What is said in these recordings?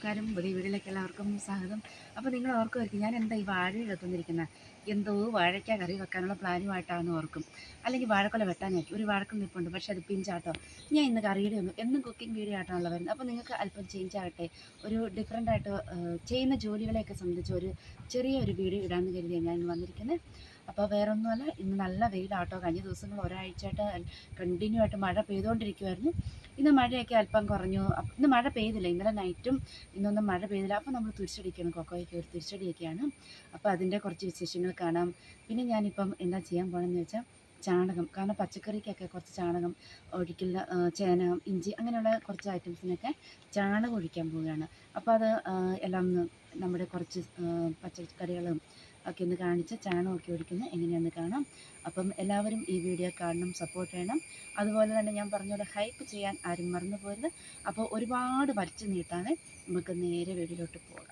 നമസ്കാരം. പുതിയ വീട്ടിലേക്ക് എല്ലാവർക്കും സ്വാഗതം. അപ്പോൾ നിങ്ങൾ ഓർക്കുമായിരിക്കും ഞാൻ എന്താ ഈ വാഴ തന്നിരിക്കുന്നത് എന്തോ വാഴയ്ക്ക കറി വെക്കാനുള്ള പ്ലാനുമായിട്ടാണെന്ന് ഓർക്കും. അല്ലെങ്കിൽ വാഴക്കൊല വെട്ടാനായിട്ട് ഒരു വാഴക്കം നിൽപ്പുണ്ട് പക്ഷേ അത് പിഞ്ചാട്ടോ. ഞാൻ ഇന്ന് കറിയുടെ ഒന്നും എന്നും കുക്കിംഗ് വീഡിയോ ആയിട്ടാണല്ലോ വരുന്നത്. അപ്പോൾ നിങ്ങൾക്ക് അല്പം ചേഞ്ച് ആകട്ടെ. ഒരു ഡിഫറെന്റ് ആയിട്ട് ചെയ്യുന്ന ജോലികളെയൊക്കെ സംബന്ധിച്ച് ഒരു ചെറിയ ഒരു വീഡിയോ ഇടാമെന്ന് കരുതിയാണ് ഞാൻ വന്നിരിക്കുന്നത് അപ്പോൾ വേറെ ഒന്നുമല്ല ഇന്ന് നല്ല വെയിലാട്ടോ. കഴിഞ്ഞ ദിവസങ്ങൾ ഒരാഴ്ചയായിട്ട് കണ്ടിന്യൂ ആയിട്ട് മഴ പെയ്തുകൊണ്ടിരിക്കുമായിരുന്നു ഇന്ന് മഴയൊക്കെ അല്പം കുറഞ്ഞു. ഇന്ന് മഴ പെയ്തില്ല. ഇന്നലെ നൈറ്റും ഇന്നൊന്നും മഴ പെയ്തില്ല. അപ്പോൾ നമ്മൾ തുരിച്ചടിക്കണം കൊക്കോയ്ക്ക് ഒരു തുരിച്ചടിയൊക്കെയാണ് അപ്പോൾ അതിന്റെ കുറച്ച് വിശേഷങ്ങൾ കാണാം. പിന്നെ ഞാനിപ്പം എന്താ ചെയ്യാൻ പോകണമെന്ന് വെച്ചാൽ ചാണകം. കാരണം പച്ചക്കറിക്കൊക്കെ കുറച്ച് ചാണകം ഒഴിക്കുന്ന ചേന ഇഞ്ചി അങ്ങനെയുള്ള കുറച്ച് ഐറ്റംസിനൊക്കെ ചാണകം ഒഴിക്കാൻ പോവുകയാണ്. അപ്പോൾ അത് എല്ലാം നമ്മുടെ കുറച്ച് പച്ചക്കറികളും ഒക്കെ ഒന്ന് കാണിച്ച് ചാണകമൊക്കെ ഒഴിക്കുന്നത് എങ്ങനെയാണെന്ന് കാണാം. അപ്പം എല്ലാവരും ഈ വീഡിയോ കാണണം സപ്പോർട്ട് ചെയ്യണം. അതുപോലെ തന്നെ ഞാൻ പറഞ്ഞ പോലെ ഹൈപ്പ് ചെയ്യാൻ ആരും മറന്നു പോരുത്. അപ്പോൾ ഒരുപാട് വലിച്ചു നീട്ടാതെ നമുക്ക് നേരെ വീട്ടിലോട്ട് പോകാം.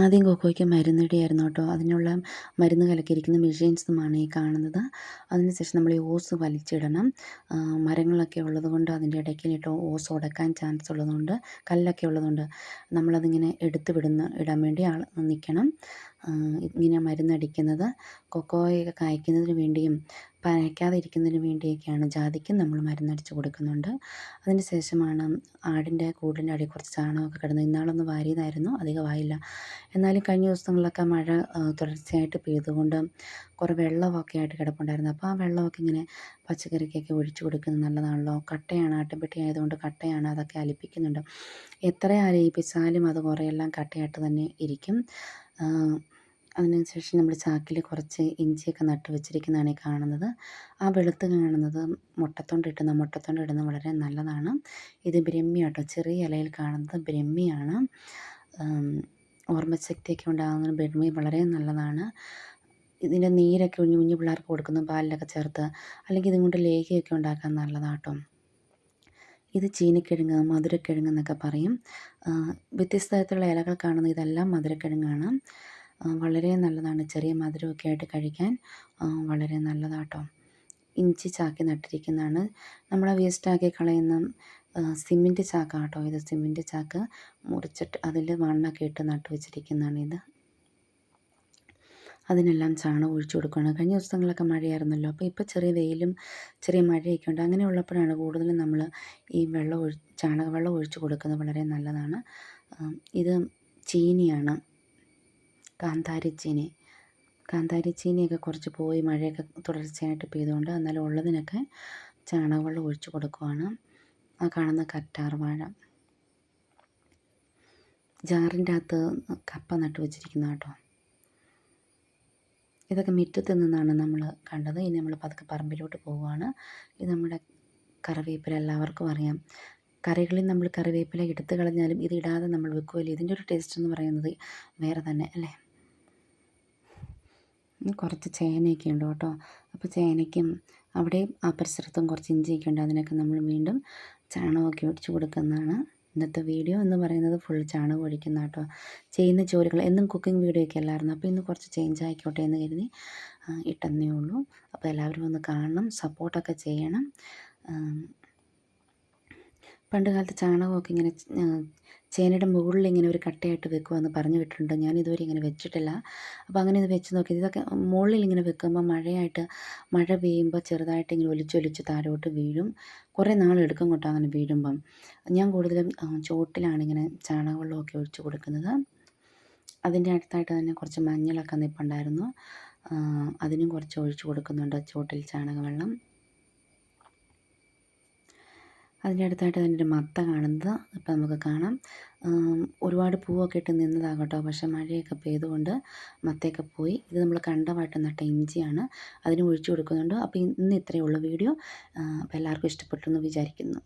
ആദ്യം കൊക്കോയ്ക്ക് മരുന്നിടിയായിരുന്നു കേട്ടോ. അതിനുള്ള മരുന്ന് കലക്കിയിരിക്കുന്ന മെഷീൻസുമാണ് ഈ കാണുന്നത്. അതിനുശേഷം നമ്മൾ ഈ ഓസ് വലിച്ചിടണം. മരങ്ങളൊക്കെ ഉള്ളതുകൊണ്ട് അതിന്റെ ഇടയ്ക്കിലിട്ട് ഓസ് ഉടക്കാൻ ചാൻസ് ഉള്ളതുകൊണ്ട് കല്ലൊക്കെ ഉള്ളതുകൊണ്ട് നമ്മളതിങ്ങനെ എടുത്ത് വിടുന്ന ഇടാൻ വേണ്ടി ആൾ നിൽക്കണം. ഇങ്ങനെ മരുന്നടിക്കുന്നത് കൊക്കോയൊക്കെ കായ്ക്കുന്നതിന് വേണ്ടിയും പനയ്ക്കാതെ ഇരിക്കുന്നതിന് വേണ്ടിയൊക്കെയാണ് ജാതിക്കും നമ്മൾ മരുന്നടിച്ച് കൊടുക്കുന്നുണ്ട്. അതിന് ശേഷമാണ് ആടിന്റെ കൂടിന്റെ അടിയിൽ കുറച്ച് ചാണകമൊക്കെ കിടന്ന് ഇന്നാളൊന്ന് വാരിയതായിരുന്നു അധികമായില്ല എന്നാലും കഴിഞ്ഞ ദിവസങ്ങളിലൊക്കെ മഴ തുടർച്ചയായിട്ട് പെയ്തുകൊണ്ട് കുറേ വെള്ളമൊക്കെ ആയിട്ട് കിടപ്പുണ്ടായിരുന്നു. അപ്പോൾ ആ വെള്ളമൊക്കെ ഇങ്ങനെ പച്ചക്കറിക്കൊക്കെ ഒഴിച്ചു കൊടുക്കുന്നത് നല്ലതാണല്ലോ. കട്ടയാണ് ആട്ടുംപെട്ടി ആയതുകൊണ്ട് കട്ടയാണ് അതൊക്കെ അലിപ്പിക്കുന്നുണ്ട്. എത്ര അലിയിപ്പിച്ചാലും അത് കുറേയെല്ലാം കട്ടയായിട്ട് തന്നെ ഇരിക്കും. അതിനുശേഷം നമ്മൾ ചാക്കിൽ കുറച്ച് ഇഞ്ചിയൊക്കെ നട്ട് വെച്ചിരിക്കുന്നതാണ് കാണുന്നത്. ആ വെളുത്ത് കാണുന്നത് മുട്ടത്തോണ്ട് ഇട്ടുന്ന മുട്ടത്തോണ്ട് ഇടുന്നത് വളരെ നല്ലതാണ്. ഇത് ബ്രഹ്മിയാട്ടോ ചെറിയ ഇലയിൽ കാണുന്നത് ബ്രഹ്മിയാണ്. ഓർമ്മശക്തിയൊക്കെ ഉണ്ടാകുന്ന ബ്രഹ്മി വളരെ നല്ലതാണ്. ഇതിന്റെ നീരൊക്കെ കുഞ്ഞു കുഞ്ഞു പിള്ളേർക്ക് കൊടുക്കുന്ന പാലിലൊക്കെ ചേർത്ത് അല്ലെങ്കിൽ ഇതും കൊണ്ട് ലേഹ്യമൊക്കെ ഉണ്ടാക്കാൻ നല്ലതാട്ടോ. ഇത് ചീനിക്കിഴങ്ങ് മധുരക്കിഴങ്ങ് എന്നൊക്കെ പറയും. വ്യത്യസ്ത തരത്തിലുള്ള ഇലകൾ കാണുന്ന ഇതെല്ലാം മധുരക്കിഴങ്ങാണ്. വളരെ നല്ലതാണ്. ചെറിയ മധുരമൊക്കെ ആയിട്ട് കഴിക്കാൻ വളരെ നല്ലതാട്ടോ. ഇഞ്ചി ചാക്കി നട്ടിരിക്കുന്നതാണ്. നമ്മളെ വേസ്റ്റാക്കി കളയുന്ന സിമ്മിന്റെ ചാക്കാട്ടോ. ഇത് സിമ്മിന്റെ ചാക്ക് മുറിച്ചിട്ട് അതിൽ മണ്ണൊക്കെ ഇട്ട് നട്ടു വെച്ചിരിക്കുന്നതാണ് ഇത് അതിനെല്ലാം ചാണകം ഒഴിച്ചു കൊടുക്കണം കഴിഞ്ഞ ദിവസങ്ങളിലൊക്കെ മഴയായിരുന്നല്ലോ. അപ്പോൾ ഇപ്പോൾ ചെറിയ വെയിലും ചെറിയ മഴയൊക്കെ ഉണ്ട്. അങ്ങനെയുള്ളപ്പോഴാണ് കൂടുതലും നമ്മൾ ഈ വെള്ളം ഒഴി ചാണകവെള്ളം ഒഴിച്ചു കൊടുക്കുന്നത് വളരെ നല്ലതാണ്. ഇത് ചീനിയാണ്. കാന്താരി ചീനി. കാന്താരി ചീനിയൊക്കെ കുറച്ച് പോയി മഴയൊക്കെ തുടർച്ചയായിട്ട് പെയ്തുകൊണ്ട് എന്നാലും ഉള്ളതിനൊക്കെ ചാണകവെള്ളം ഒഴിച്ചു കൊടുക്കുവാണ്. ആ കാണുന്ന കറ്റാർ വാഴ. ജാറിന്റെ അകത്ത് കപ്പ നട്ടു വെച്ചിരിക്കുന്ന കേട്ടോ. ഇതൊക്കെ മുറ്റത്ത് നിന്നാണ് നമ്മൾ കണ്ടത്. ഇനി നമ്മൾ പതുക്കെ പറമ്പിലോട്ട് പോവുകയാണ്. ഇത് നമ്മുടെ കറിവേപ്പില എല്ലാവർക്കും അറിയാം. കറികളിൽ നമ്മൾ കറിവേപ്പില എടുത്തു കളഞ്ഞാലും ഇത് ഇടാതെ നമ്മൾ വെക്കുമല്ലോ ഇതിന്റെ ഒരു ടേസ്റ്റ് എന്ന് പറയുന്നത് വേറെ തന്നെ അല്ലേ? കുറച്ച് ചേനയൊക്കെ ഉണ്ട് കേട്ടോ. അപ്പോൾ ചേനയ്ക്കും അവിടെയും ആ പരിസരത്തും കുറച്ച് ഇഞ്ചിയൊക്കെ ഉണ്ട്. അതിനൊക്കെ നമ്മൾ വീണ്ടും ചാണകമൊക്കെ ഒഴിച്ച് കൊടുക്കുന്നതാണ്. ഇന്നത്തെ വീഡിയോ എന്ന് പറയുന്നത് ഫുൾ ചാണകം ഒഴിക്കുന്ന കേട്ടോ. ചെയ്യുന്ന ജോലികൾ എന്നും കുക്കിംഗ് വീഡിയോ ഒക്കെ അല്ലായിരുന്നു. അപ്പോൾ ഇന്ന് കുറച്ച് ചേഞ്ച് ആയിക്കോട്ടെ എന്ന് കരുതി ഇട്ടെന്നേ ഉള്ളൂ. അപ്പോൾ എല്ലാവരും ഒന്ന് കാണണം സപ്പോർട്ടൊക്കെ ചെയ്യണം. പണ്ട് കാലത്ത് ചാണകമൊക്കെ ഇങ്ങനെ ചേനയുടെ മുകളിൽ ഇങ്ങനെ ഒരു കട്ടയായിട്ട് വെക്കുമെന്ന് പറഞ്ഞു വിട്ടിട്ടുണ്ട്. ഞാൻ ഇതുവരെ ഇങ്ങനെ വെച്ചിട്ടില്ല. അപ്പോൾ അങ്ങനെ ഇത് വെച്ച് നോക്കി. ഇതൊക്കെ മുകളിൽ ഇങ്ങനെ വെക്കുമ്പോൾ മഴയായിട്ട് മഴ പെയ്യുമ്പോൾ ചെറുതായിട്ട് ഇങ്ങനെ ഒലിച്ചൊലിച്ച് താരോട്ട് വീഴും. കുറേ നാളെടുക്കും കേട്ടോ അങ്ങനെ വീഴുമ്പം. ഞാൻ കൂടുതലും ചോട്ടിലാണ് ഇങ്ങനെ ചാണകവെള്ളമൊക്കെ ഒഴിച്ച് കൊടുക്കുന്നത്. അതിന്റെ അടുത്തായിട്ട് തന്നെ കുറച്ച് മഞ്ഞളൊക്കെ നിൽപ്പുണ്ടായിരുന്നു അതിനും കുറച്ച് ഒഴിച്ച് കൊടുക്കുന്നുണ്ട് ചോട്ടിൽ ചാണകവെള്ളം. അതിന്റെ അടുത്തായിട്ട് തന്നെ ഒരു മത്ത കാണുന്നത് ഇപ്പം നമുക്ക് കാണാം. ഒരുപാട് പൂവൊക്കെ ഇട്ട് നിന്നതാകട്ടോ പക്ഷെ മഴയൊക്കെ പെയ്തുകൊണ്ട് മത്തയൊക്കെ പോയി. ഇത് നമ്മൾ കണ്ടമായിട്ട് നട്ട ഇഞ്ചിയാണ്. അതിന് ഒഴിച്ചു കൊടുക്കുന്നുണ്ട്. അപ്പോൾ ഇന്ന് ഇത്രയേ ഉള്ളൂ വീഡിയോ. അപ്പോൾ എല്ലാവർക്കും ഇഷ്ടപ്പെട്ടു എന്ന് വിചാരിക്കുന്നു.